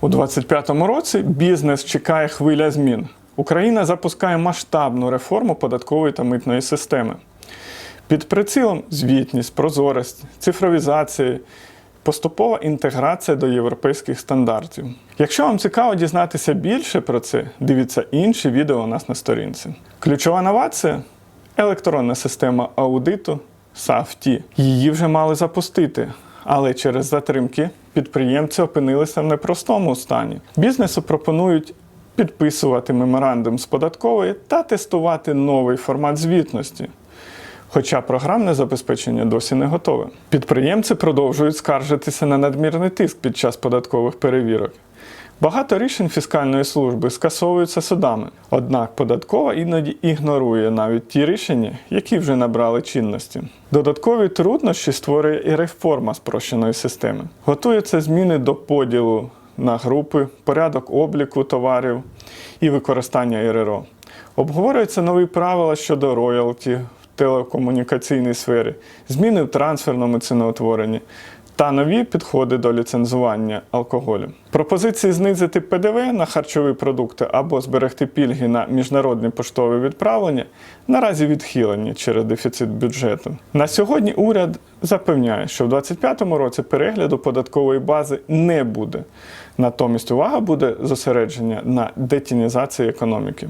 У 2025 році бізнес чекає хвиля змін. Україна запускає масштабну реформу податкової та митної системи. Під прицілом звітність, прозорість, цифровізація, поступова інтеграція до європейських стандартів. Якщо вам цікаво дізнатися більше про це, дивіться інші відео у нас на сторінці. Ключова новація електронна система аудиту SAFT. Її вже мали запустити, але через затримки підприємці опинилися в непростому стані. Бізнесу пропонують підписувати меморандум з податкової та тестувати новий формат звітності. Хоча програмне забезпечення досі не готове. Підприємці продовжують скаржитися на надмірний тиск під час податкових перевірок. Багато рішень фіскальної служби скасовуються судами, однак податкова іноді ігнорує навіть ті рішення, які вже набрали чинності. Додаткові труднощі створює і реформа спрощеної системи. Готуються зміни до поділу на групи, порядок обліку товарів і використання РРО. Обговорюються нові правила щодо роялті в телекомунікаційній сфері, зміни в трансферному ціноутворенні та нові підходи до ліцензування алкоголю. Пропозиції знизити ПДВ на харчові продукти або зберегти пільги на міжнародні поштові відправлення наразі відхилені через дефіцит бюджету. На сьогодні уряд запевняє, що в 2025 році перегляду податкової бази не буде. Натомість увага буде зосередження на детінізації економіки.